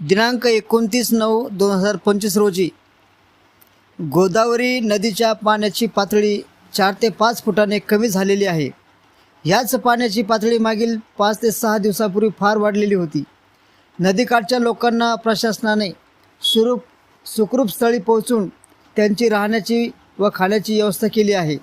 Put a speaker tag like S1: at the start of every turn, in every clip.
S1: दिनांक एकोणतीस नऊ दोन हजार पंचवीस रोजी गोदावरी नदीच्या पाण्याची पातळी चार ते पाच फुटाने कमी झालेली आहे. ह्याच पाण्याची पातळी मागील पाच ते सहा दिवसापूर्वी फार वाढलेली होती. नदीकाठच्या लोकांना प्रशासनाने सुरूप सुखरूप स्थळी पोहोचून त्यांची राहण्याची व खाण्याची व्यवस्था केली आहे.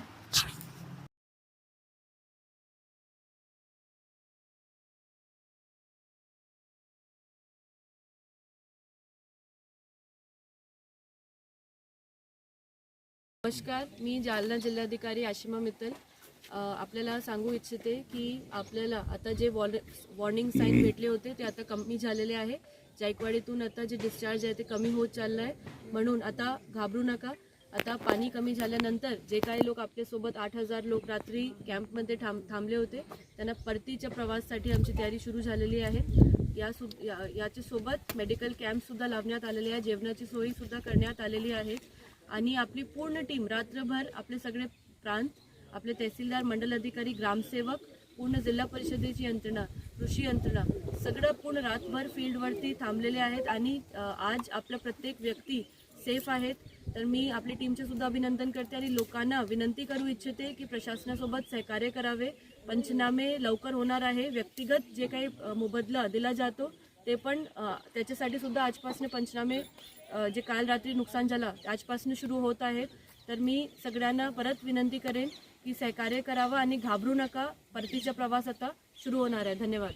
S2: नमस्कार. मी जालना जिल्हाधिकारी आशिमा मित्तल. आपल्याला सांगू इच्छिते की आपल्याला आता जे वॉर वॉर्निंग साईन भेटले होते ते आता कमी झालेले आहे. जायकवाडीतून आता जे डिस्चार्ज आहे ते कमी होत चाललं आहे. म्हणून आता घाबरू नका. आता पाणी कमी झाल्यानंतर जे काही लोक आपल्यासोबत आठ हजार लोक रात्री कॅम्पमध्ये थांब थांबले होते त्यांना परतीच्या प्रवासासाठी आमची तयारी सुरू झालेली आहे. या सु या याच्या सोबत मेडिकल कॅम्पसुद्धा लावण्यात आलेले आहे. जेवणाची सोयीसुद्धा करण्यात आलेली आहे. आणि आपली पूर्ण टीम रात्रभर आपले सगळे प्रांत आपले तहसीलदार मंडल अधिकारी ग्रामसेवक पूर्ण जिल्हा परिषदेची यंत्रणा कृषी यंत्रणा सगळं पूर्ण रातभर फील्डवरती थांबलेले आहेत आणि आज आपला प्रत्येक व्यक्ती सेफ आहेत. तर मी आपली टीमचे सुद्धा अभिनंदन करते आणि लोकांना विनंती करू इच्छिते की प्रशासनासोबत सहकार्य करावे. पंचनामे लवकर होणार आहे. व्यक्तिगत जे काही मोबदला दिला जातो ते पण त्याच्यासाठी सुद्धा आजपासून पंचनामे जे काल रात्री नुकसान झालं आजपासून सुरू होत आहेत. तर मी सगळ्यांना परत विनंती करेन की सहकार्य करावं आणि घाबरू नका. परतीचा प्रवास आता सुरू होणार आहे. धन्यवाद.